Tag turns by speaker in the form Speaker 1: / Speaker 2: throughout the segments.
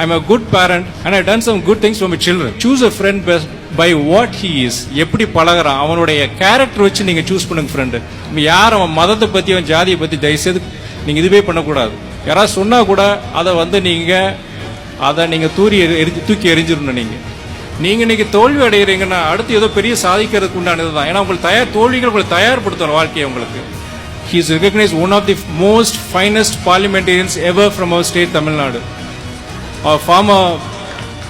Speaker 1: I'm a good parent and I done some good things for my children choose a friend best by what he எப்படி பழகுறான்? அவனுடைய character வச்சு நீங்கள் choose பண்ணுங்க friend யார்? அவன் மதத்தை பற்றி அவன் ஜாதியை பற்றி தயவுசெய்து நீங்கள் இதுவே பண்ணக்கூடாது. யாராவது சொன்னால் கூட அதை வந்து நீங்கள் அதை நீங்கள் தூரி எரிஞ்சு தூக்கி எரிஞ்சிடணும் நீங்கள் நீங்கள் இன்னைக்கு தோல்வி அடைகிறீங்கன்னா அடுத்து ஏதோ பெரிய சாதிக்கிறதுக்கு உண்டானது தான். ஏன்னா உங்களுக்கு தயார் தோல்விகள் உங்களை தயார்படுத்தணும் வாழ்க்கையை உங்களுக்கு. He is recognized one of the most finest parliamentarians ever from our state Tamil Nadu Our former,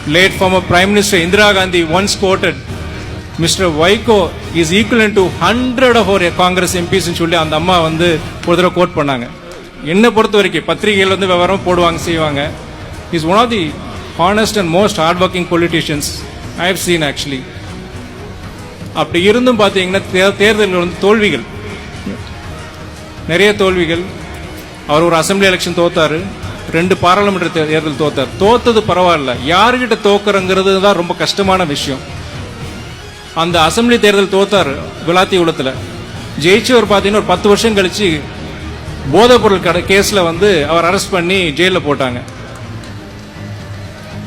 Speaker 1: late former Prime Minister Indira Gandhi once quoted, Mr. Vaiko is equivalent to 100 of our Congress MPs சொல்லி அந்த அம்மா வந்து ஒரு தடவை code பண்ணாங்க. என்னை பொறுத்த வரைக்கும் பத்திரிகைகள் வந்து விவரம் போடுவாங்க செய்வாங்க. Is one of the honest and most hard working politicians I have seen actually அப்படி இருந்தும் பார்த்தீங்கன்னா தே- தேர்தலில் வந்து தோல்விகள். நிறைய தோல்விகள். அவர் ஒரு அசெம்பிளி எலெக்ஷன் தோத்தாரு. ரெண்டு பாராளுமன்ற தேர்தல் தோத்தார். தோத்தது பரவாயில்ல. யாருக்கிட்ட தோக்குறங்கிறது தான் ரொம்ப கஷ்டமான விஷயம். அந்த அசெம்பிளி தேர்தல் தோத்தார் விளாத்தி உலத்தில் ஜெயிச்சவர் பார்த்தீங்கன்னா ஒரு பத்து வருஷம் கழித்து போதைப் பொருள் கடை கேஸில் வந்து அவர் அரெஸ்ட் பண்ணி ஜெயிலில் போட்டாங்க.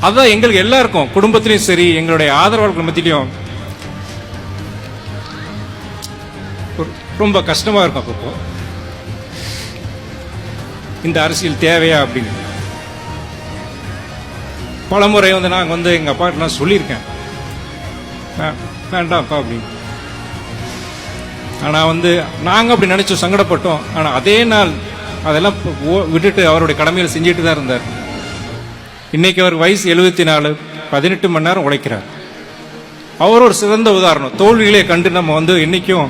Speaker 1: அதுதான் எங்களுக்கு எல்லாருக்கும் குடும்பத்திலையும் சரி எங்களுடைய ஆதரவாளர்கள் மத்தியிலையும் ரொம்ப கஷ்டமாக இருக்கும் அப்போ இந்த அரசியல் தேவையா அப்படின்னு. பலமுறை வந்து நான் வந்து எங்க அப்பா நான் சொல்லியிருக்கேன். வே- வேண்டாம்ப்பா அப்படின்னு. ஆனா வந்து நாங்க அப்படி நினச்சோம் சங்கடப்பட்டோம். ஆனா அதே நாள் அதெல்லாம் ஓ- விட்டுட்டு அவருடைய கடமையில் செஞ்சுட்டு தான் இருந்தார். இன்னைக்கு அவர் வயசு எழுபத்தி நாலு பதினெட்டு மணி நேரம் உழைக்கிறார். அவர் ஒரு சிறந்த உதாரணம். தோல்விகளை கண்டு நம்ம வந்து இன்னைக்கும்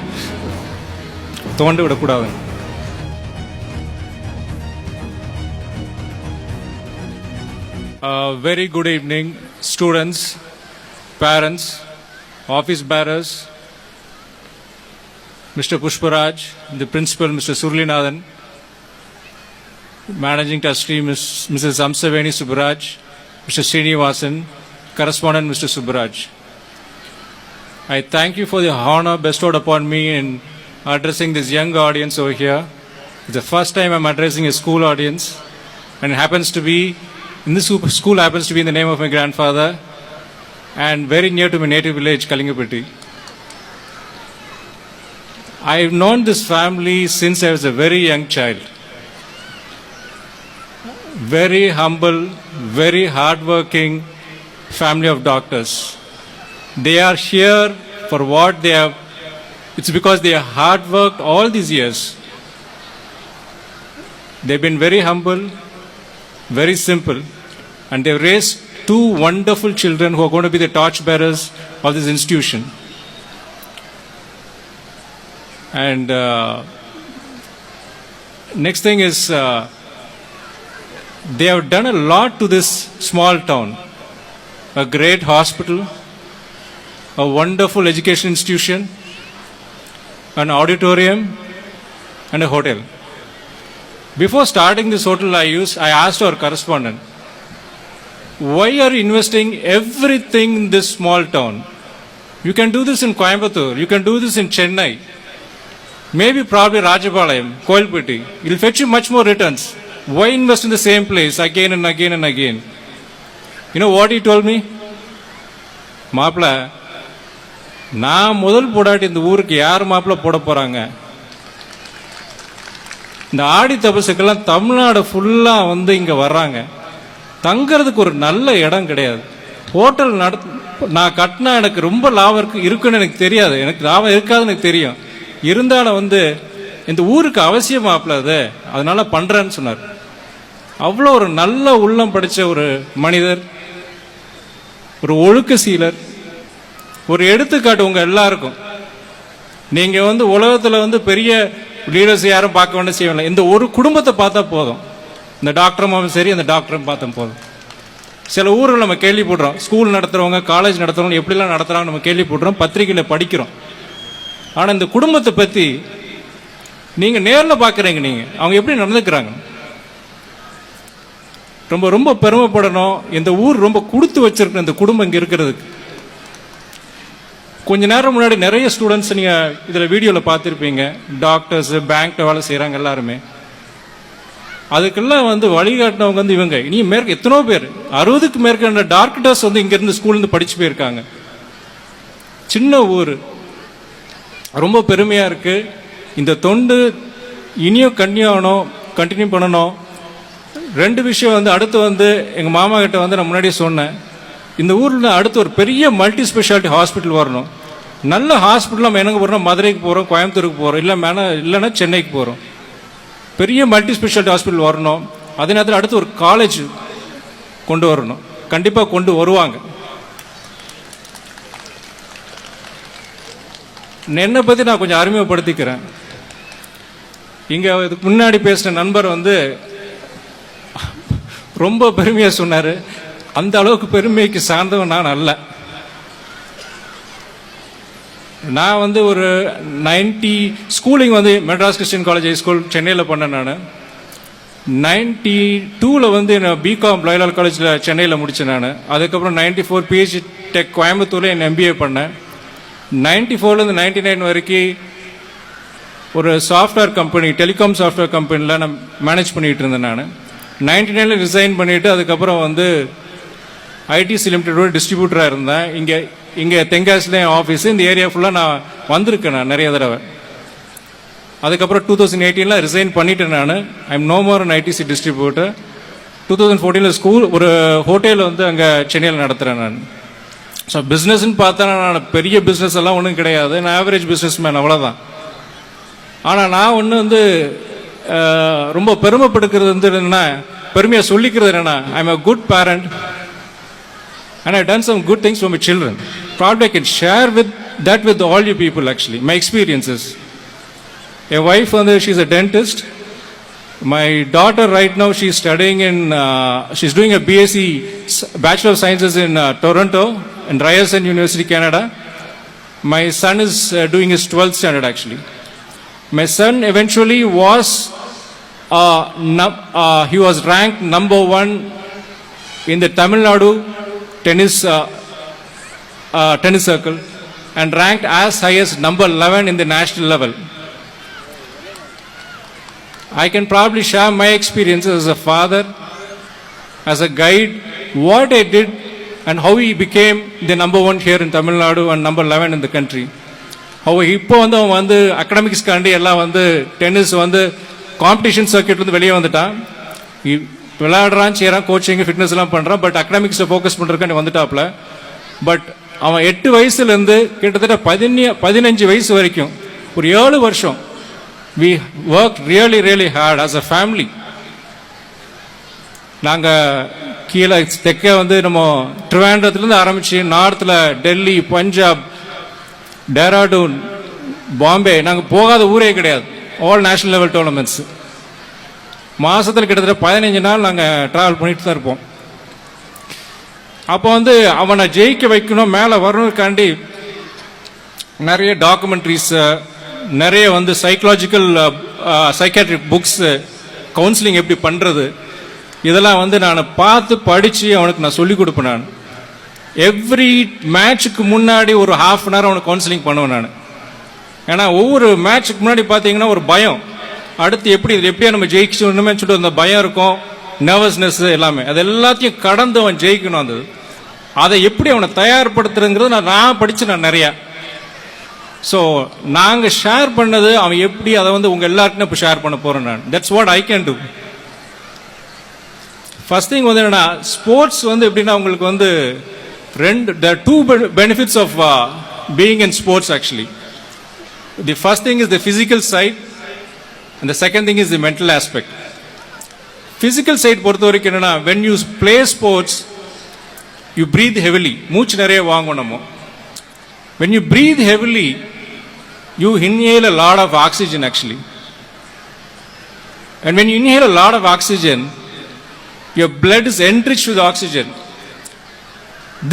Speaker 1: தோண்டு விடக்கூடாது Very good evening, students, parents, office bearers, Mr. Pushparaj, the principal, Mr. Surlinathan, managing trustee, Ms. Mrs. Amsaveni Subbaraj, Mr. Srinivasan, correspondent, Mr. Subbaraj. I thank you for the honor bestowed upon me in addressing this young audience over here. It's the first time I'm addressing a school audience, and it happens to be in this school happens to be in the name of my grandfather, and very near to my native village, Kalingapatti. I've known this family since I was a very young child. Very humble, very hardworking family of doctors. They are here for what they have. It's because they have hard worked all these years. They've been very humble, very simple, and they've raised two wonderful children who are going to be the torchbearers of this institution. And uh, next thing is, uh, they have done a lot to this small town. A great hospital, a wonderful education institution, an auditorium, and a hotel. Before starting this hotel, I used I asked our correspondent, "Why are you investing everything in this small town? You can do this in Coimbatore. You can do this in Chennai. Maybe probably Rajapalayam, It will fetch you much more returns. Why invest in the same place again and again and again?" You know what he told me? மாப்பிள்ள நான் முதல் போடாட்டி இந்த ஊருக்கு யார் மாப்பிள்ள போட போறாங்க இந்த ஆடி தபசுக்கெல்லாம் தமிழ்நாடு ஃபுல்லாக வந்து இங்கே வர்றாங்க தங்கிறதுக்கு ஒரு நல்ல இடம் கிடையாது. ஹோட்டல் நட நான் கட்டினா எனக்கு ரொம்ப லாபம் இருக்கு இருக்குன்னு எனக்கு தெரியாது. எனக்கு லாபம் இருக்காதுன்னு எனக்கு தெரியும். இருந்தாலும் வந்து இந்த ஊருக்கு அவசியமாப்ல அது. அதனால பண்றேன்னு சொன்னார். அவ்வளோ ஒரு நல்ல உள்ளம் படித்த ஒரு மனிதர் ஒரு ஒழுக்க சீலர் ஒரு எடுத்துக்காட்டு உங்க எல்லாருக்கும். நீங்க வந்து உலகத்துல வந்து பெரிய லீடர்ஸ் யாரும் பார்க்க வேண்டிய செய்யல இந்த ஒரு குடும்பத்தை பார்த்தா போதும். இந்த டாக்டரும் சரி அந்த டாக்டரும் பார்த்தோம் போதும். சில ஊர்கள் நம்ம கேள்விப்படுறோம். ஸ்கூல் நடத்துகிறவங்க காலேஜ் நடத்துகிறவங்க எப்படிலாம் நடத்துகிறாங்க நம்ம கேள்விப்படுறோம் பத்திரிகையில் படிக்கிறோம். ஆனால் இந்த குடும்பத்தை பற்றி நீங்கள் நேரில் பார்க்குறீங்க நீங்கள் அவங்க எப்படி நடந்துக்கிறாங்க? ரொம்ப ரொம்ப பெருமைப்படணும். இந்த ஊர் ரொம்ப கொடுத்து வச்சிருக்கணும் இந்த குடும்பம் இங்கே இருக்கிறதுக்கு. கொஞ்ச நேரம் முன்னாடி நிறைய ஸ்டூடெண்ட்ஸ் நீங்கள் இதில் வீடியோவில் பார்த்துருப்பீங்க. டாக்டர்ஸு பேங்க்கில் வேலை செய்கிறாங்க எல்லாருமே. அதுக்கெல்லாம் வந்து வழிகாட்டினவங்க வந்து இவங்க. இனி மேற்கு எத்தனோ பேர். அறுபதுக்கு மேற்கண்ட டாக்டர்ஸ் வந்து இங்கேருந்து ஸ்கூல்லேருந்து படித்து போயிருக்காங்க. சின்ன ஊர். ரொம்ப பெருமையாக இருக்குது இந்த தொண்டு இனியும் கன்னியூ ஆகணும் கண்டினியூ பண்ணணும். ரெண்டு விஷயம் வந்து அடுத்து வந்து எங்கள் மாமா கிட்ட வந்து நான் முன்னாடியே சொன்னேன். இந்த ஊரில் அடுத்து ஒரு பெரிய மல்டி ஸ்பெஷாலிட்டி ஹாஸ்பிட்டல் வரணும். நல்ல ஹாஸ்பிட்டல் நம்ம எனக்கு போகிறோம் மதுரைக்கு போகிறோம் கோயம்புத்தூருக்கு போகிறோம் இல்லை மேலே இல்லைன்னா சென்னைக்கு போகிறோம் பெரிய மல்டி ஸ்பெஷாலிட்டி ஹாஸ்பிட்டல் வரணும். அதே நேரத்தில் அடுத்து ஒரு காலேஜ் கொண்டு வரணும். கண்டிப்பாக கொண்டு வருவாங்க. என்னை பற்றி நான் கொஞ்சம் அறிமுகப்படுத்திக்கிறேன். இங்கே இதுக்கு முன்னாடி பேசின நண்பர் வந்து ரொம்ப பெருமையாக சொன்னார். அந்த அளவுக்கு பெருமைக்கு சார்ந்தவன் நான் அல்ல. நான் வந்து ஒரு நைன்டி ஸ்கூலிங் வந்து Madras Christian College High School சென்னையில் பண்ணேன் நான். நைன்டி டூவில் வந்து நான் பிகாம் லயலால் காலேஜில் சென்னையில் முடித்தேன் நான். அதுக்கப்புறம் நைன்டி ஃபோர் பிஹெச்டி டெக் கோயம்புத்தூரில் என் எம்பிஏ பண்ணேன். நைன்டி ஃபோர்லேருந்து நைன்டி நைன் வரைக்கும் ஒரு சாஃப்ட்வேர் கம்பெனி டெலிகாம் சாஃப்ட்வேர் கம்பெனியில் நான் மேனேஜ் பண்ணிகிட்டு இருந்தேன் நான். நைன்டி நைனில் ரிசைன் பண்ணிவிட்டு அதுக்கப்புறம் வந்து ஐடிசி லிமிடெடோட டிஸ்ட்ரிபியூட்டராக இருந்தேன். இங்கே இங்கே தென்காசியில் ஆஃபீஸ் இந்த ஏரியா ஃபுல்லாக நான் வந்திருக்கேன் நான் நிறைய தடவை. அதுக்கப்புறம் டூ தௌசண்ட் எயிட்டீனில் ரிசைன் பண்ணிட்டேன் நான். I am no more ITC distributor two thousand ஃபோர்டீனில் school ஒரு ஹோட்டலில் வந்து அங்கே சென்னையில் நடத்துகிறேன் நான். ஸோ பிஸ்னஸ்ன்னு பார்த்தா நான் பெரிய பிஸ்னஸ் எல்லாம் ஒன்றும் கிடையாது. நான் ஆவரேஜ் பிஸ்னஸ் மேன் அவ்வளோதான் ஆனால் நான் ஒன்று வந்து ரொம்ப பெருமைப்படுக்கிறது வந்து என்னென்னா பெருமையாக சொல்லிக்கிறது என்னென்னா I am a good parent and I've done some good things for my children. Probably I can share with that with all you people actually, my experiences. A wife, and she's a dentist. My daughter right now, she's studying in, uh, she's doing a BSc, Bachelor of Sciences in uh, Toronto, in Ryerson University, Canada. My son is uh, doing his 12th standard actually. My son eventually was, uh, uh, he was ranked number one in the Tamil Nadu tennis uh, uh, tennis circle and ranked as high as number 11 in the national level. I can probably share my experiences as a father, as a guide, what I did and how he became the number one here in Tamil Nadu and number 11 in the country. அவ இப்போ வந்து அவன் வந்து அகடமிக்ஸ்க்காண்டி எல்லாம் வந்து tennis வந்து competition circuit வந்து வெளியே வந்துட்டான் இ- விளையாடுறான் செய்கிறான் கோச்சிங் ஃபிட்னஸ் எல்லாம் பண்ணுறான் பட் அகடமிக்ஸை ஃபோக்கஸ் பண்ணுறதுக்காண்டி வந்துட்டாப்ல பட் அவன் எட்டு வயசுலேருந்து கிட்டத்தட்ட பதினே பதினஞ்சு வயசு வரைக்கும் ஒரு ஏழு வருஷம் we work really really hard as a family நாங்கள் கீழே தெற்கே வந்து நம்ம ட்ரிவாண்டத்துலேருந்து ஆரம்பித்து நார்த்தில் டெல்லி பஞ்சாப் டேராடூன் பாம்பே நாங்கள் போகாத ஊரே கிடையாது. ஆல் நேஷனல் லெவல் டோர்னமெண்ட்ஸ் மாதத்தில் கிட்டத்தட்ட பதினஞ்சு நாள் நாங்கள் ட்ராவல் பண்ணிட்டு தான் இருப்போம். அப்போ வந்து அவனை ஜெயிக்க வைக்கணும் மேலே வரணுக்காண்டி நிறைய டாக்குமெண்ட்ரிஸு நிறைய வந்து சைக்கலாஜிக்கல் சைக்காட்ரிக் புக்ஸு கவுன்சிலிங் எப்படி பண்ணுறது இதெல்லாம் வந்து நான் பார்த்து படித்து அவனுக்கு நான் சொல்லிக் கொடுப்பேன் நான். எவ்ரி மேட்ச்சுக்கு முன்னாடி ஒரு ஹாஃப் அன் ஹவர் அவனுக்கு கவுன்சிலிங் பண்ணுவேன் நான். ஏன்னா ஒவ்வொரு மேட்ச்சுக்கு முன்னாடி பார்த்தீங்கன்னா ஒரு பயம். அடுத்து எப்படி இது எப்படியா நம்ம ஜெயிக்கணுமே சொல்லிட்டு அந்த பயம் இருக்கும் நர்வஸ்னஸ் எல்லாமே. அது எல்லாத்தையும் கடந்து அவன் ஜெயிக்கணும் அந்த அதை எப்படி அவனை தயார்படுத்துறதுங்கிறது நான் நான் படிச்சு நான் நிறையா. ஸோ நாங்கள் ஷேர் பண்ணது அவன் எப்படி அதை வந்து உங்கள் எல்லாருக்கும் இப்போ ஷேர் பண்ண போகிறேன் நான். That's what I can do first thing வந்து என்னென்னா ஸ்போர்ட்ஸ் வந்து எப்படின்னா உங்களுக்கு வந்து ரெண்டு the two benefits of being in sports actually the first thing is the physical side and the second thing is the mental aspect physical side பொறுத்த வரைக்கும் என்னன்னா when you play sports you breathe heavily மூச்சு நிறைய வாங்கும் நம்ம when you breathe heavily you inhale a lot of oxygen actually and when you inhale a lot of oxygen your blood is enriched with oxygen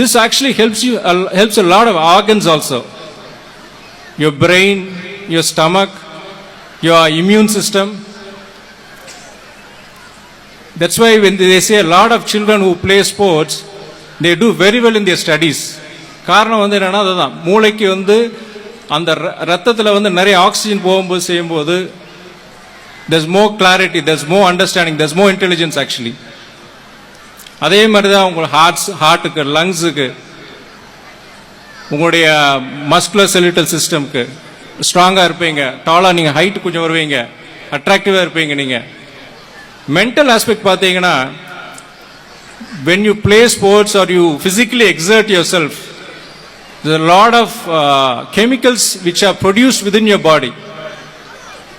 Speaker 1: this actually helps you uh, helps a lot of organs also your brain your stomach your immune system that's why when they say a lot of children who play sports, they do very well in their studies. காரணம் வந்து என்னென்னா அதுதான் மூளைக்கு வந்து அந்த ரத்தத்தில் வந்து நிறைய ஆக்சிஜன் போகும்போது செய்யும்போது தஸ் மோ கிளாரிட்டி தஸ் மோ அண்டர்ஸ்டாண்டிங் தஸ் மோ இன்டெலிஜென்ஸ் ஆக்சுவலி அதே மாதிரி தான் உங்களுக்கு ஹார்ட்ஸ் ஹார்ட்டுக்கு லங்ஸுக்கு உங்களுடைய மஸ்குலர் செலிட்டல் சிஸ்டம்க்கு ஸ்ட்ராங்காக இருப்பீங்க டாலாக நீங்கள் ஹைட் கொஞ்சம் வருவீங்க அட்ராக்டிவாக இருப்பீங்க நீங்கள் மென்டல் ஆஸ்பெக்ட் பார்த்தீங்கன்னா when you play sports or you physically exert yourself the lot of chemicals which are produce in your body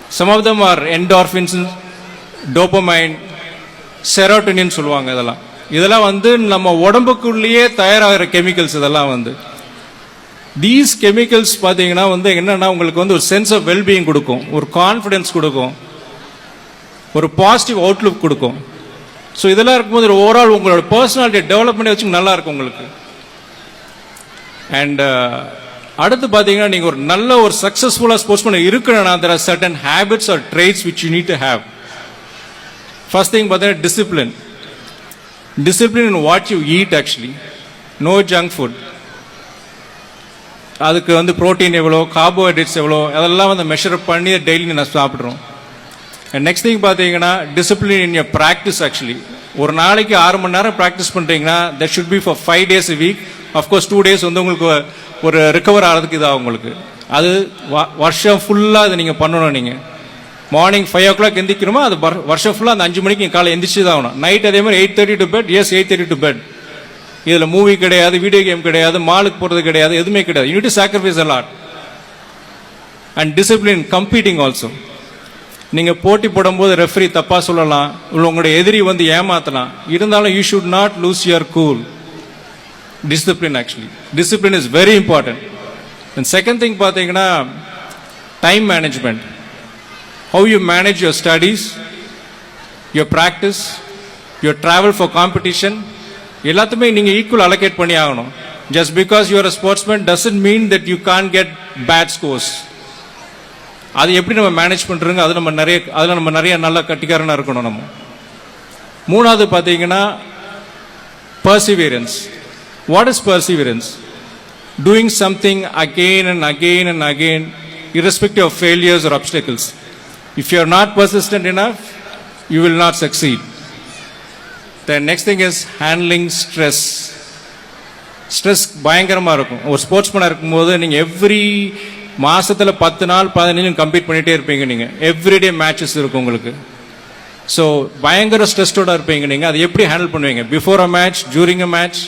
Speaker 1: some of them are endorphins dopamine செரோட்டினின்னு சொல்லுவாங்க இதெல்லாம் இதெல்லாம் வந்து நம்ம உடம்புக்குள்ளேயே தயாராகிற கெமிக்கல்ஸ் இதெல்லாம் வந்து தீஸ் கெமிக்கல்ஸ் பார்த்தீங்கன்னா வந்து என்னன்னா உங்களுக்கு வந்து ஒரு சென்ஸ் ஆஃப் வெல்பீயிங் கொடுக்கும். ஒரு கான்ஃபிடென்ஸ் கொடுக்கும். ஒரு பாசிட்டிவ் அவுட்லுக் கொடுக்கும். ஸோ இதெல்லாம் இருக்கும்போது ஒரு ஓவரால் உங்களோட பர்சனாலிட்டி டெவலப்மெண்ட் வச்சு நல்லா இருக்கும் உங்களுக்கு. அண்ட் uh, அடுத்து பார்த்தீங்கன்னா நீங்கள் ஒரு நல்ல ஒரு சக்ஸஸ்ஃபுல்லாக ஸ்போர்ட்ஸ் பண்ண இருக்கணும்னா there are certain habits or traits which you need to have first thing பார்த்தீங்கன்னா discipline discipline in what you eat actually no junk food அதுக்கு வந்து புரோட்டீன் எவ்வளோ கார்போஹைட்ரேட்ஸ் எவ்வளோ அதெல்லாம் வந்து மெஷர் பண்ணி டெய்லி நான் சாப்பிட்றோம். நெக்ஸ்ட் திங் பார்த்தீங்கன்னா discipline in your practice actually ஒரு நாளைக்கு ஆறு மணி நேரம் ப்ராக்டிஸ் பண்ணுறீங்கன்னா that should be for five days week of course two days வந்து உங்களுக்கு ஒரு ரிகவர் ஆகிறதுக்கு இதாக உங்களுக்கு. அது வ- வருஷம் ஃபுல்லாக அதை நீங்கள் பண்ணணும் நீங்கள் மார்னிங் ஃபைவ் ஓ கிளாக் எந்திரிக்கணுமோ அது வருஷம் ஃபுல்லாக அந்த அஞ்சு மணிக்கு காலை எந்திரிச்சு தான் ஆகணும். நைட் அதே மாதிரி eight thirty to bed yes eight thirty to bed இதில் மூவி கிடையாது வீடியோ கேம் கிடையாது மாலுக்கு போகிறது கிடையாது எதுவுமே கிடையாது. You sacrifice and discipline competing also நீங்கள் போட்டி போடும்போது ரெஃபரி தப்பாக சொல்லலாம் உங்களுடைய எதிரி வந்து ஏமாத்தலாம். இருந்தாலும் you should not lose your cool discipline actually discipline is very important and second thing பார்த்தீங்கன்னா time management how you manage your studies your practice your travel for competition எல்லாத்துமே நீங்கள் ஈக்குவல் அலோகேட் பண்ணி ஆகணும். Just because you're a sportsman doesn't mean that you can get bad scores அது எப்படி நம்ம manage பண்ணுறோங்க அது நம்ம நிறைய அதில் நம்ம நிறைய நல்ல கட்டிக்காரனாக இருக்கணும் நம்ம. மூணாவது பார்த்தீங்கன்னா perseverance what is perseverance doing something again and again and again irrespective of failures or obstacles. If you are not persistent enough, you will not succeed. The next thing is handling stress stress பயங்கரமாக இருக்கும். ஒரு sports மேனாக இருக்கும்போது நீங்கள் every மாதத்தில் பத்து நாள் பதினஞ்சு complete பண்ணிகிட்டே இருப்பீங்க நீங்கள் எவ்ரிடே மேட்சஸ் இருக்கும் உங்களுக்கு. ஸோ பயங்கர ஸ்ட்ரெஸ்டோட இருப்பீங்க நீங்கள் அதை எப்படி ஹேண்டில் பண்ணுவீங்க? Before a match during a match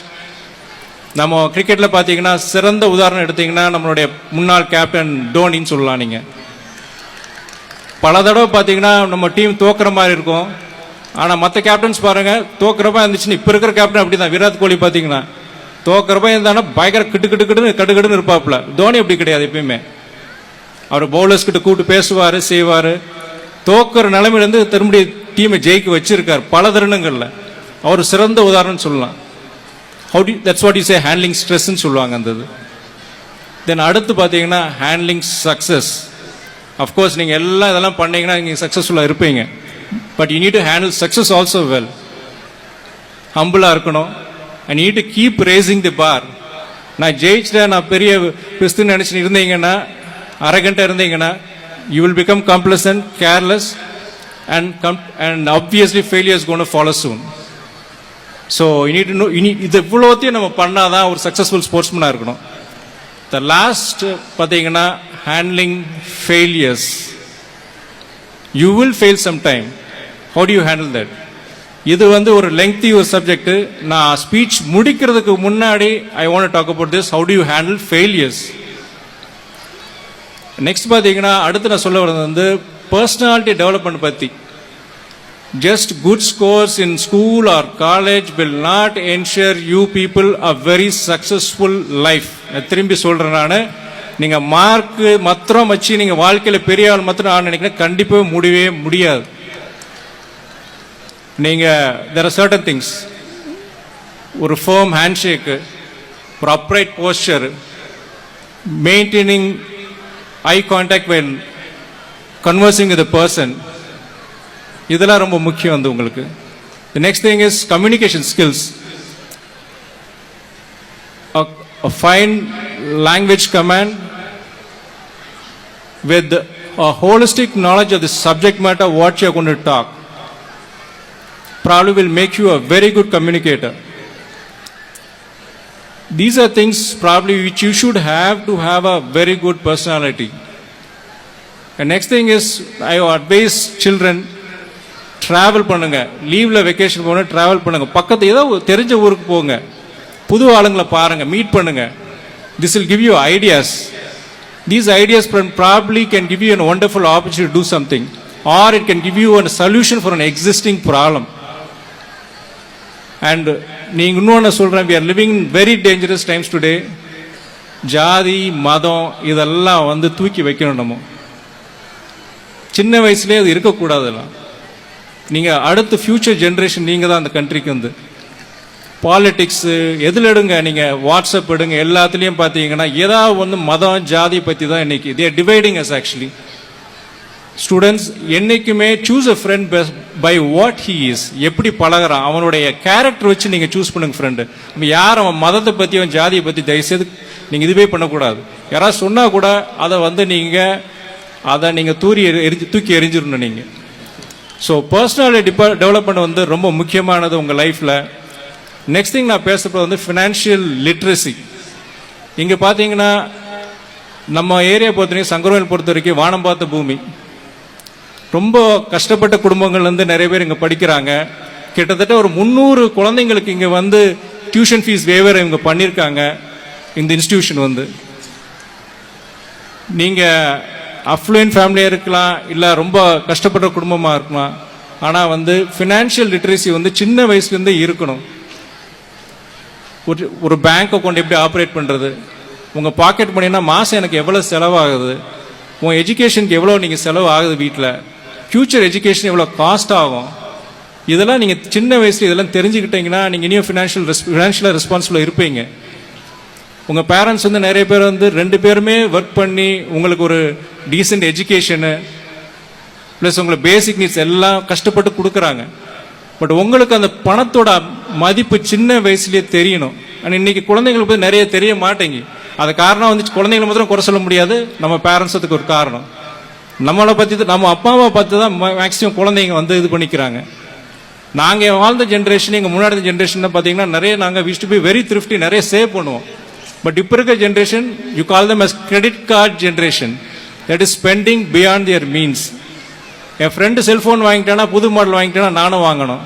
Speaker 1: நம்ம கிரிக்கெட்டில் பார்த்தீங்கன்னா சிறந்த உதாரணம் எடுத்தீங்கன்னா நம்மளுடைய முன்னாள் கேப்டன் டோனின்னு சொல்லலாம் நீங்கள் பல தடவை பார்த்தீங்கன்னா நம்ம டீம் தோக்குற மாதிரி இருக்கும். ஆனால் மற்ற கேப்டன்ஸ் பாருங்கள் தோக்குறப்ப இருந்துச்சுன்னு இப்போ இருக்கிற கேப்டன் அப்படி தான் விராட் கோலி பார்த்தீங்கன்னா தோக்குறப்ப இருந்தானா பயங்கர கிட்டு கிட்டு கிட்டுன்னு கடுகடுன்னு இருப்பாப்புல. தோனி அப்படி கிடையாது எப்பயுமே. அவர் பவுலர்ஸ் கிட்ட கூப்பிட்டு பேசுவார் செய்வார். தோக்குற நிலைமையிலேருந்து திரும்பி டீமை ஜெயிக்க வச்சிருக்கார் பல தருணங்களில். அவர் சிறந்த உதாரணம் சொல்லலாம். How do that's what is a handling ஸ்ட்ரெஸ்ன்னு சொல்லுவாங்க அந்த இது. தென் அடுத்து பார்த்தீங்கன்னா ஹேண்ட்லிங் சக்ஸஸ் அஃப்கோர்ஸ் நீங்கள் எல்லாம் இதெல்லாம் பண்ணீங்கன்னா நீங்கள் சக்ஸஸ்ஃபுல்லாக இருப்பீங்க. But you need to handle success also well ஹம்புளாக இருக்கணும். And need to keep raising the bar நான் ஜெயிச்சிட்டேன் நான் பெரிய பிஸ்துன்னு நினச்சின்னு இருந்தீங்கன்னா அரகண்ட்டாக இருந்தீங்கன்னா you will become complacent careless and come and obviously failures gonna follow soon so need no இனி இது இவ்வளோத்தையும் நம்ம பண்ணால் தான் ஒரு சக்ஸஸ்ஃபுல் ஸ்போர்ட்ஸ்மேனாக இருக்கணும். த லாஸ்ட் பார்த்தீங்கன்னா handling failures you will fail some time how do you handle that இது வந்து ஒரு லெங்க்தி ஒரு சப்ஜெக்ட் நான் ஸ்பீச் முடிக்கிறதுக்கு முன்னாடி I want talk about this how do you handle failures next பார்த்தீங்கன்னா அடுத்து நான் சொல்ல வர்றது வந்து பர்சனாலிட்டி டெவலப்மெண்ட் பற்றி just good scores in school or college will not ensure you people a very successful life நான் திரும்பி சொல்கிறேன் நான். நீங்கள் மார்க்கு மாத்திரம் வச்சு நீங்கள் வாழ்க்கையில் பெரிய ஆள் மாத்திரம் ஆன நினைக்கிறேன் கண்டிப்பாக முடியவே முடியாது. நீங்க there are certain things ஒரு firm handshake ஒரு upright posture maintaining eye contact when conversing with a person இதெல்லாம் ரொம்ப முக்கியம் வந்து உங்களுக்கு the next thing is communication skills fine language command with a holistic knowledge of the subject matter what you are going to talk probably will make you a very good communicator. These are things probably which you should have to have a very good personality. And next thing is i advise children travel பண்ணுங்க. லீவ்ல vacation போனால் travel பண்ணுங்க. பக்கத்து ஏதோ தெரிஞ்ச ஊருக்கு போங்க. புது ஆளுங்களை பாருங்க மீட் பண்ணுங்க. This will give you ideas these ideas probably can give you an wonderful opportunity to something or it can give you an solution for an existing problem and நீங்கள் இன்னொன்று சொல்கிறேன் we are living very dangerous times today ஜாதி மதம் இதெல்லாம் வந்து தூக்கி வைக்கணும் நம்ம. சின்ன வயசுலேயே அது இருக்கக்கூடாதுலாம் நீங்கள் அடுத்த ஃப்யூச்சர் ஜென்ரேஷன் நீங்கள் தான் அந்த கண்ட்ரிக்கு வந்து. பாலிட்டிக்ஸு எதில் எடுங்க? நீங்கள் வாட்ஸ்அப் எடுங்க. எல்லாத்துலேயும் பார்த்தீங்கன்னா ஏதாவது ஒன்று மதம் ஜாதி பற்றி தான் இன்னைக்கு. They're dividing us actually students என்னைக்குமே choose a friend by what he is எப்படி பழகுறான்? அவனுடைய கேரக்டர் வச்சு நீங்கள் சூஸ் பண்ணுங்க ஃப்ரெண்டு யார்? அவன் மதத்தை பற்றி அவன் ஜாதியை பற்றி தயவுசெய்து நீங்கள் இதுவே பண்ணக்கூடாது. யாராவது சொன்னால் கூட அதை வந்து நீங்கள் அதை நீங்கள் தூரி எரிஞ்சு தூக்கி எரிஞ்சிடணும் நீங்கள் ஸோ பர்சனாலிட்டி டெவலப்மெண்ட் வந்து ரொம்ப முக்கியமானது உங்கள் லைஃப்பில் நெக்ஸ்ட் திங் நான் பேசுகிறது வந்து ஃபினான்ஷியல் லிட்ரஸி இங்கே பார்த்தீங்கன்னா நம்ம ஏரியா பொறுத்த வரைக்கும் சங்கரவேல் பொறுத்த வரைக்கும் வானம் பார்த்த பூமி. ரொம்ப கஷ்டப்பட்ட குடும்பங்கள்லேருந்து நிறைய பேர் இங்கே படிக்கிறாங்க. கிட்டத்தட்ட ஒரு முந்நூறு குழந்தைங்களுக்கு இங்கே வந்து டியூஷன் ஃபீஸ் வேவர் இவங்க பண்ணியிருக்காங்க இந்த இன்ஸ்டியூஷன் வந்து. நீங்கள் அஃப்ளூயன்ட் ஃபேமிலியாக இருக்கலாம் இல்லை ரொம்ப கஷ்டப்படுற குடும்பமாக இருக்கலாம். ஆனால் வந்து ஃபினான்ஷியல் லிட்ரஸி வந்து சின்ன வயசுலேருந்தே இருக்கணும். ஒரு ஒரு பேங்க் அக்கௌண்ட் எப்படி ஆப்ரேட் பண்ணுறது உங்கள் பாக்கெட் மணினா மாதம் எனக்கு எவ்வளோ செலவாகுது? உங்கள் எஜுகேஷனுக்கு எவ்வளோ நீங்கள் செலவு ஆகுது வீட்டில் ஃப்யூச்சர் எஜுகேஷன் எவ்வளோ காஸ்ட் ஆகும்? இதெல்லாம் நீங்கள் சின்ன வயசில் இதெல்லாம் தெரிஞ்சுக்கிட்டீங்கன்னா நீங்கள் இனியும் ஃபினான்ஷியல் ரெஸ் ஃபினான்ஷியலாக ரெஸ்பான்சிபிளாக இருப்பீங்க. உங்கள் பேரண்ட்ஸ் வந்து நிறைய பேர் வந்து ரெண்டு பேருமே ஒர்க் பண்ணி உங்களுக்கு ஒரு டீசென்ட் எஜுகேஷனு ப்ளஸ் உங்களுக்கு பேசிக் நீட்ஸ் எல்லாம் கஷ்டப்பட்டு கொடுக்குறாங்க. பட் உங்களுக்கு அந்த பணத்தோட மதிப்பு சின்ன வயசுலேயே தெரியணும். ஆனால் இன்னைக்கு குழந்தைங்களுக்கு வந்து நிறைய தெரிய மாட்டேங்கி. அது காரணம் வந்து குழந்தைங்களை மாத்திரம் குறை சொல்ல முடியாது. நம்ம பேரண்ட்ஸ் அதுக்கு ஒரு காரணம். நம்மளை பற்றி நம்ம அப்பாவை பார்த்து தான் மேக்ஸிமம் குழந்தைங்க வந்து இது பண்ணிக்கிறாங்க. நாங்கள் வாழ்ந்த ஜென்ரேஷன் எங்கள் முன்னாடி ஜென்ரேஷன் பார்த்தீங்கன்னா நிறைய நாங்கள் விஷ் டு பி வெரி திருப்தி நிறைய சேவ் பண்ணுவோம். பட் இப்போ இருக்க generation you call them as credit card generation that is spending beyond their means N friend cellphone வாங்கிட்டேன்னா புது மாடல் வாங்கிட்டேன்னா நானும் வாங்கணும்.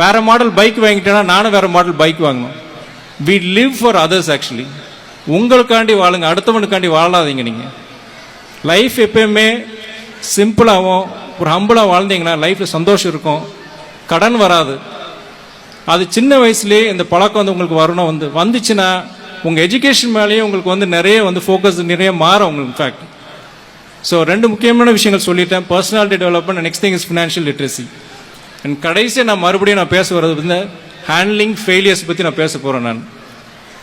Speaker 1: வேறு மாடல் பைக் வாங்கிட்டேன்னா நானும் வேறு மாடல் பைக் வாங்கணும். We live for others actually உங்களுக்காண்டி வாழுங்க அடுத்தவனுக்காண்டி வாழாதீங்க நீங்கள் லைஃப் எப்பயுமே சிம்பிளாகவும் ஒரு ஹம்பிளாக வாழ்ந்தீங்கன்னா லைஃப்பில் சந்தோஷம் இருக்கும். கடன் வராது. அது சின்ன வயசுலேயே இந்த பழக்கம் வந்து உங்களுக்கு வரணும் வந்து வந்துச்சுன்னா உங்கள் எஜுகேஷன் மேலேயே உங்களுக்கு வந்து நிறைய வந்து ஃபோக்கஸ் நிறைய மாறும் உங்களுக்கு இன்ஃபேக்ட் ஸோ ரெண்டு முக்கியமான விஷயங்கள் சொல்லிட்டேன். Personality development next thing is financial literacy and கடைசியாக நான் மறுபடியும் நான் பேச வர்றது வந்து ஹேண்ட்லிங் ஃபெயிலியர்ஸ் பற்றி நான் பேச போகிறேன் நான்.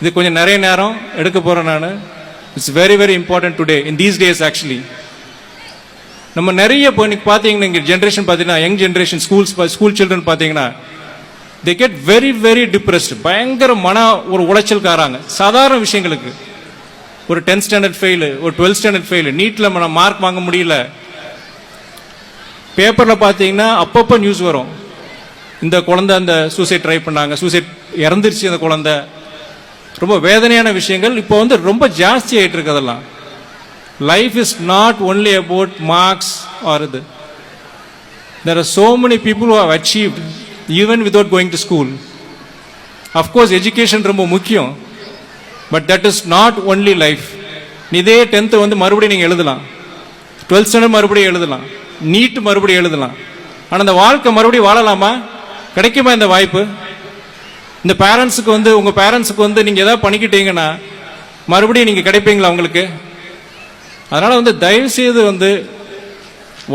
Speaker 1: இது கொஞ்சம் நிறைய நேரம் எடுக்க போகிறேன் நான். It's very very important today in these days actually நம்ம நிறைய இப்போ இன்னைக்கு பார்த்தீங்கன்னா இங்கே ஜென்ரேஷன் பார்த்தீங்கன்னா young generation schools school children பார்த்தீங்கன்னா they get very very depressed பயங்கர மன ஒரு உளைச்சல்காராங்க. சாதாரண விஷயங்களுக்கு. ஒரு டென்த் ஸ்டாண்டர்ட் ஃபெயிலு ஒரு டுவெல்த் ஸ்டாண்டர்ட் ஃபெயிலு நீட்டில் நம்ம மார்க் வாங்க முடியல. பேப்பரில் பார்த்தீங்கன்னா அப்பப்போ நியூஸ் வரும். இந்த குழந்தை அந்த சூசைட் ட்ரை பண்ணாங்க. சூசைட் இறந்துருச்சு அந்த குழந்தை. ரொம்ப வேதனையான விஷயங்கள். இப்போ வந்து ரொம்ப ஜாஸ்தி ஆகிட்டு இருக்கதெல்லாம் life is not only about marks are இது. There are so many people have achieve even without going to school of course education ரொம்ப முக்கியம். But that is not only life இதே டென்த்து வந்து மறுபடியும் நீங்கள் எழுதலாம். டுவெல்த் ஸ்டாண்டர்ட் மறுபடியும் எழுதலாம். நீட் மறுபடியும் எழுதலாம். ஆனால் அந்த வாழ்க்கை மறுபடியும் வாழலாமா? கிடைக்குமா இந்த வாய்ப்பு? இந்த பேரண்ட்ஸுக்கு வந்து உங்கள் பேரண்ட்ஸுக்கு வந்து நீங்கள் எதாவது பண்ணிக்கிட்டீங்கன்னா மறுபடியும் நீங்கள் கிடைப்பீங்களா உங்களுக்கு? அதனால் வந்து தயவு செய்து வந்து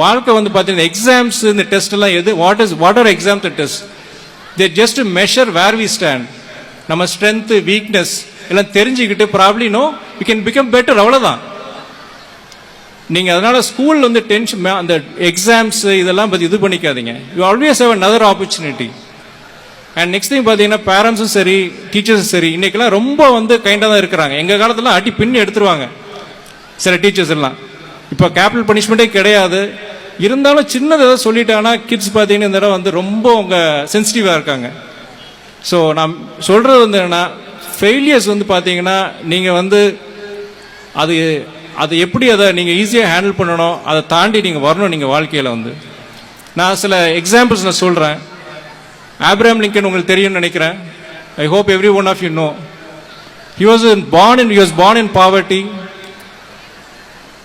Speaker 1: வாழ்க்கை வந்து பார்த்தீங்கன்னா எக்ஸாம்ஸ் இந்த டெஸ்ட் எல்லாம் எது what is what are exam the test they just measure where we stand நம்ம ஸ்ட்ரென்த்து வீக்னஸ் எல்லாம் தெரிஞ்சுக்கிட்டு properly know we can become better அவ்வளோதான் நீங்கள் அதனால் ஸ்கூலில் வந்து டென்ஷன் அந்த எக்ஸாம்ஸ் இதெல்லாம் பற்றி இது பண்ணிக்காதீங்க. You always have another opportunity and next thing பார்த்தீங்கன்னா பேரண்ட்ஸும் சரி டீச்சர்ஸும் சரி இன்னைக்கெல்லாம் ரொம்ப வந்து கைண்டாக தான் இருக்கிறாங்க. எங்கள் காலத்தில் அடி பின்னு எடுத்துருவாங்க. சில டீச்சர்ஸ் எல்லாம். இப்போ கேபிட்டல் பனிஷ்மெண்ட்டே கிடையாது. இருந்தாலும் சின்னது ஏதாவது சொல்லிட்டாங்கன்னா கிட்ஸ் பார்த்தீங்கன்னா இந்த தடவை வந்து ரொம்ப அவங்க சென்சிட்டிவாக இருக்காங்க. ஸோ நான் சொல்கிறது வந்து என்னன்னா ஃபெயிலியர்ஸ் வந்து பார்த்தீங்கன்னா நீங்கள் வந்து அது அது எப்படி அதை நீங்கள் ஈஸியாக ஹேண்டில் பண்ணணும் அதை தாண்டி நீங்கள் வரணும் நீங்கள் வாழ்க்கையில் வந்து. நான் சில எக்ஸாம்பிள்ஸ் நான் சொல்கிறேன் ஆப்ரஹாம் லிங்கன் உங்களுக்கு தெரியும்னு நினைக்கிறேன். I hope every one of you know he was in born in use born in poverty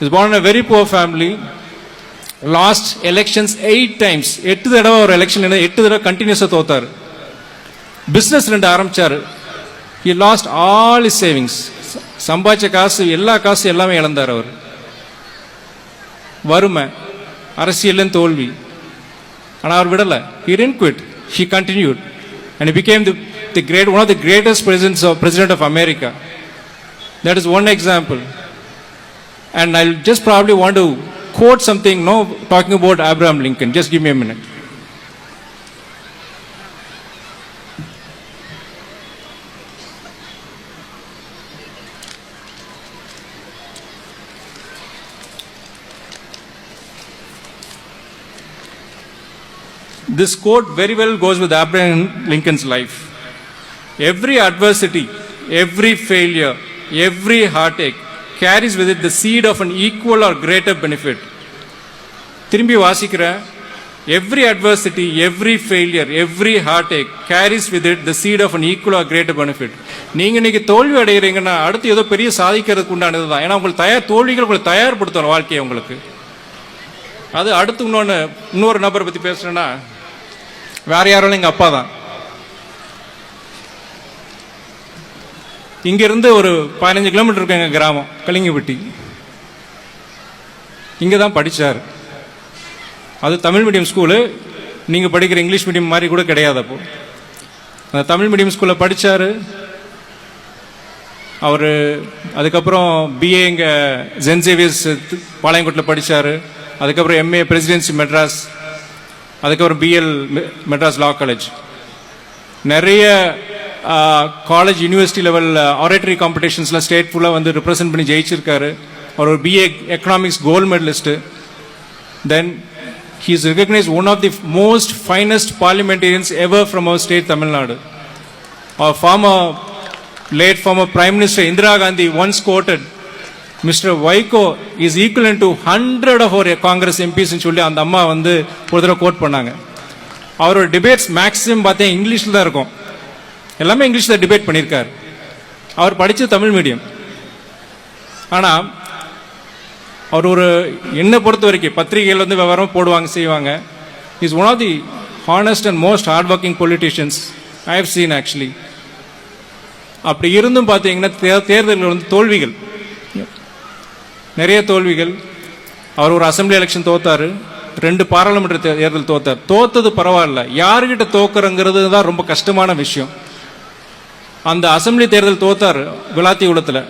Speaker 1: is born born in a very lost elections eight times எட்டு தடவை ஒரு எலெக்ஷன் எட்டு தடவை கண்டினியூஸாக தோத்தார். பிஸ்னஸ் ரெண்டு ஆரம்பித்தார் he lost all his savings சம்பாதிச்ச காசு எல்லா காசு எல்லாமே இழந்தார் அவர். வறுமை அரசியல்ல தோல்வி. ஆனால் அவர் விடலை. He in quit he continued and he became the, the great one of the greatest presidents of president of america. That is one example. And i'll just probably want to quote something no talking about abraham lincoln. Just give me a minute This quote very well goes with Abraham Lincoln's life. Every adversity, every failure, every heartache carries with it the seed of an equal or greater benefit. திரும்பி வாசிக்கிறேன் every adversity every failure every heartache carries with it the seed of an equal or greater benefit நீங்கள் இன்னைக்கு தோல்வி அடைகிறீங்கன்னா அடுத்து ஏதோ பெரிய சாதிக்கிறதுக்கு உண்டானது தான் ஏன்னா உங்களுக்கு தயார் தோல்விகள் உங்களை தயார்படுத்தணும் வாழ்க்கையை உங்களுக்கு அது அடுத்து இன்னொன்று இன்னொரு நபரை பற்றி பேசுகிறேன்னா வேற யாரும் எங்கள் அப்பா தான். இங்கிருந்து ஒரு பதினஞ்சு கிலோமீட்டர் இருக்கு எங்கள் கிராமம் கலிங்கப்பட்டி. இங்கே தான் படித்தார் அது தமிழ் மீடியம் ஸ்கூலு நீங்கள் படிக்கிற இங்கிலீஷ் மீடியம் மாதிரி கூட கிடையாது அப்போ. அந்த தமிழ் மீடியம் ஸ்கூலில் படித்தார் அவர் அதுக்கப்புறம் பிஏ இங்கே ஜென்சேவியர்ஸ் பாளையங்கோட்டில் படித்தார் அதுக்கப்புறம் எம்ஏ பிரசிடென்சி மெட்ராஸ் அதுக்கப்புறம் பிஎல் மெட்ராஸ் லா காலேஜ் நிறைய காலேஜ் யூனிவர்சிட்டி லெவல் ஆரேட்டரி காம்படிஷன்ஸில் ஸ்டேட் ஃபுல்லாக வந்து ரிப்ரசென்ட் பண்ணி ஜெயிச்சிருக்காரு அவர் ஒரு BA economics gold medallist then he is recognized one of the most finest parliamentarians ever from our state Tamil Nadu. Our former, late former Prime Minister Indira Gandhi once quoted, Mr. Vaiko is equivalent to 100 of our Congress எம்பிஸ்ன்னு சொல்லி அந்த அம்மா வந்து ஒரு தடவை code பண்ணாங்க. அவரோட debates maximum பார்த்தேன் இங்கிலீஷில் தான் இருக்கும். எல்லாமே இங்கிலீஷில் டிபேட் பண்ணியிருக்கார். அவர் படித்தது தமிழ் மீடியம் ஆனால் அவர் ஒரு என்னை பொறுத்த வரைக்கும் பத்திரிகைகள் வந்து விவரம் போடுவாங்க செய்வாங்க. Is one of the honest and most hard working politicians I have seen actually அப்படி இருந்தும் பார்த்தீங்கன்னா தேர்தலில் தேர்தல்கள் வந்து தோல்விகள். நிறைய தோல்விகள். அவர் ஒரு அசம்பிளி எலெக்ஷன் தோத்தாரு. ரெண்டு பாராளுமன்ற தேர்தல் தோத்தார். தோத்தது பரவாயில்ல. யாருக்கிட்ட தோக்குறங்கிறது தான் ரொம்ப கஷ்டமான விஷயம். அந்த அசெம்பிளி தேர்தல் தோத்தார் விளாத்திகுளத்தில்.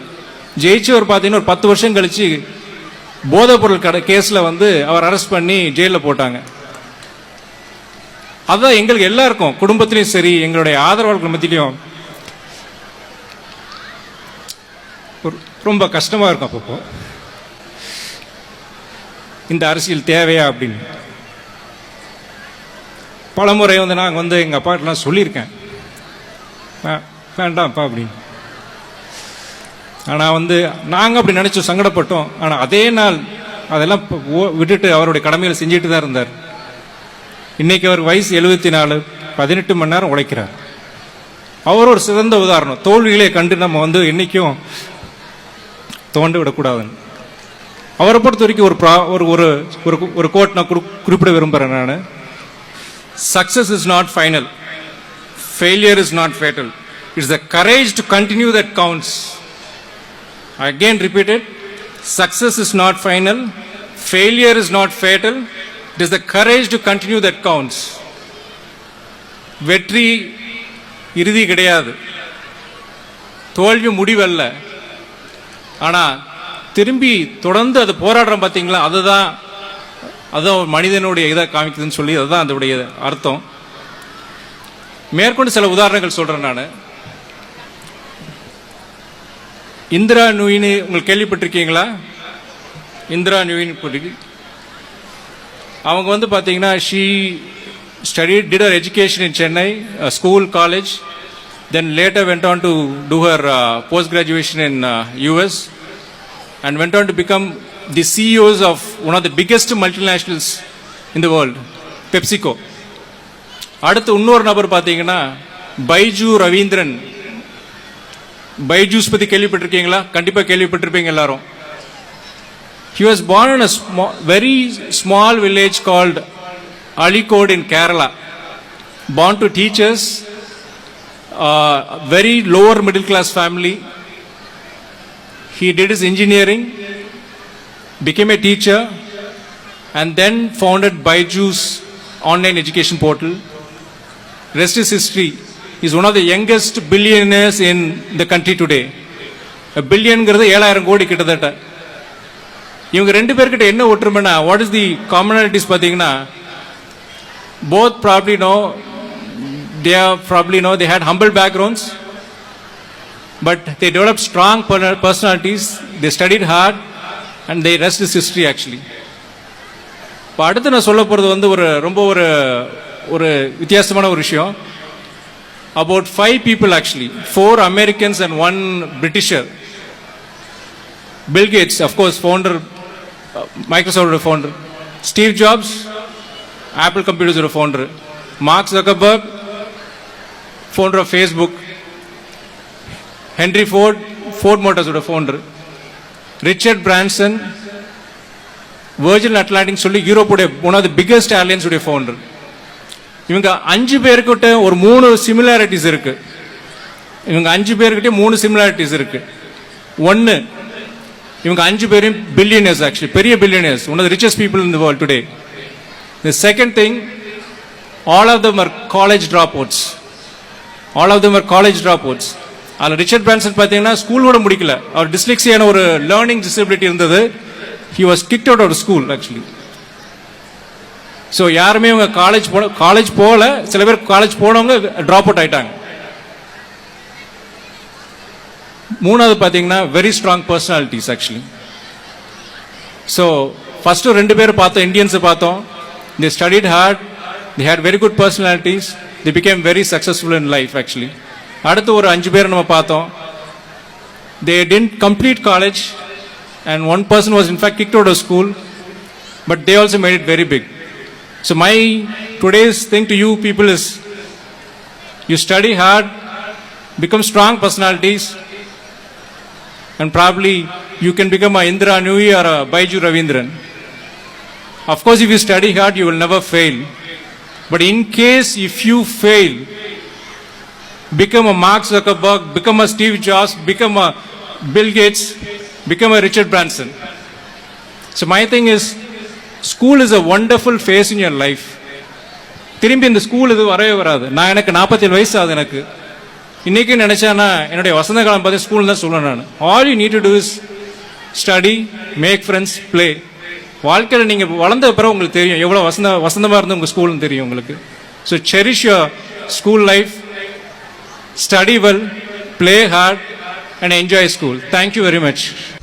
Speaker 1: ஜெயிச்சவர் பார்த்தீங்கன்னா ஒரு பத்து வருஷம் கழிச்சு போதைப் பொருள் கடை கேஸில் வந்து அவர் அரெஸ்ட் பண்ணி ஜெயிலில் போட்டாங்க. அதுதான் எங்களுக்கு எல்லாருக்கும் குடும்பத்திலையும் சரி எங்களுடைய ஆதரவாளர்கள் மத்தியிலையும் ரொம்ப கஷ்டமாக இருக்கும் அப்பப்போ. இந்த அரசியல் தேவையா அப்படின்னு. பலமுறை வந்து நாங்கள் வந்து எங்கள் அப்பாட்டெலாம் சொல்லியிருக்கேன். வேண்டாம்ப்பா அப்படின்னு. ஆனால் வந்து நாங்கள் அப்படி நினச்சி சங்கடப்பட்டோம். ஆனால் அதே நாள் அதெல்லாம் ஓ- விட்டுட்டு அவருடைய கடமையில் செஞ்சுட்டு தான் இருந்தார். இன்னைக்கு அவர் வயசு எழுபத்தி நாலு பதினெட்டு மணி நேரம் உழைக்கிறார். அவர் ஒரு சிறந்த உதாரணம். தோல்விகளை கண்டு நம்ம வந்து இன்றைக்கும் தோண்டு விடக்கூடாதுன்னு. அவரை பொறுத்த வரைக்கும் ஒரு ப்ரா- ஒரு ஒரு ஒரு ஒரு கோட் நான் குறிப்பிட விரும்புகிறேன் நான். Success is not final failure is not fatal it's the courage to continue that counts again repeated success is not final failure is not fatal it is the courage to continue that counts வெற்றி இறுதி கிடையாது. தோல்வி முடிவல்ல. ஆனால் திரும்பி தொடர்ந்து அது போராடுறோம் பார்த்தீங்களா? அதுதான் அதுதான் ஒரு மனிதனுடைய இதை காமிக்குதுன்னு சொல்லி அதுதான் அதோடைய அர்த்தம். மேற்கொண்டு சில உதாரணங்கள் சொல்கிறேன் நான். இந்திரா நூயின்னு உங்களுக்கு கேள்விப்பட்டிருக்கீங்களா? இந்திரா நியூயின் பள்ளி அவங்க வந்து பார்த்தீங்கன்னா she study did education in Chennai school college then later went on to do her post graduation in US and went on to become the CEOs of one of the biggest multinationals in the world PepsiCo அடுத்து இன்னொரு நபர் பார்த்தீங்கன்னா பைஜு ரவீந்திரன் பைஜூஸ் பற்றி கேள்விப்பட்டிருக்கீங்களா கண்டிப்பாக கேள்விப்பட்டிருப்பீங்க எல்லாரும் he was born in a small very small village called Alikode in Kerala born to teachers very lower middle class family He did his engineering, became a teacher, and then founded Byju's online education portal. Rest is history. He's one of the youngest billionaires in the country today. A billionங்கிறது ஏழாயிரம் கோடி கிட்டத்தட்ட இவங்க ரெண்டு பேர்கிட்ட என்ன ஒற்றுமைனா what is the commonalities பார்த்தீங்கன்னா both properly know they are properly know they had humble backgrounds but they develop strong personalities they studied hard and the rest is history actually இப்போ அடுத்து நான் சொல்ல போகிறது வந்து ஒரு ரொம்ப ஒரு ஒரு வித்தியாசமான ஒரு விஷயம். About five people actually four Americans and one Britisher Bill Gates of course founder மைக்ரோசாஃப்டோட founder Steve Jobs Apple கம்ப்யூட்டர்ஸோட founder Mark Zuckerberg founder of Facebook Henry Ford Ford மோட்டார்ஸோட founder Richard Branson Virgin Atlantic சொல்லி யூரோப்புடைய one of the biggest ஏர்லைன்ஸுடைய இவங்க அஞ்சு பேருக்கிட்ட ஒரு மூணு similarities இருக்கு. இவங்க அஞ்சு பேர்கிட்ட மூணு சிமிலாரிட்டிஸ் இருக்கு. ஒன்று இவங்க அஞ்சு பேரும் பில்லியனர்ஸ் ஆக்சுவலி பெரிய billionaires one of the richest people in the world today the second thing all of them are college dropouts all of them are college dropouts அதில் ரிச்சர்ட் பிரான்சன் பார்த்தீங்கன்னா ஸ்கூல் கூட முடிக்கல. அவர் டிஸ்லெக்ஸியான ஒரு லேர்னிங் டிசபிலிட்டி இருந்தது. He was kicked out of school actually so யாருமே இவங்க காலேஜ் போன காலேஜ் போகல. சில பேர் காலேஜ் போனவங்க ட்ராப் அவுட் ஆயிட்டாங்க. மூணாவது பார்த்தீங்கன்னா very strong personalities actually so first ரெண்டு பேர் பார்த்தோம் இந்தியன்ஸை பார்த்தோம். They studied hard they had very good personalities they became very successful in life actually அடுத்து ஒரு அஞ்சு பேர் நம்ம பார்த்தோம் they didn't complete college and one person was in fact kicked out of school but they also made it very big so my today's thing to you people is you study hard become strong personalities and probably you can become a Indra Nui or a Baiju Ravindran. Of course, if you study hard, you will never fail. But in case if you fail, become a Mark Zuckerberg, become a Steve Jobs, become a Bill Gates, become a Richard Branson. So my thing is, school is a wonderful phase in your life. திரும்பி இந்த school இது வரவே வராது. நான் எனக்கு நாற்பத்தேழு வயசு ஆகுது எனக்கு. இன்னைக்கு நினச்சேன்னா என்னுடைய வசந்த காலம் பார்த்து ஸ்கூல் தான் சொல்லுவேன் நான். All you need to do is study make friends play வாழ்க்கையில் நீங்கள் வளர்ந்த பிறகு உங்களுக்கு தெரியும் எவ்வளோ வசந்த வசந்தமாக இருந்து உங்கள் ஸ்கூல்னு தெரியும் உங்களுக்கு. So cherish your school life study well, play hard, and enjoy school. Thank you very much.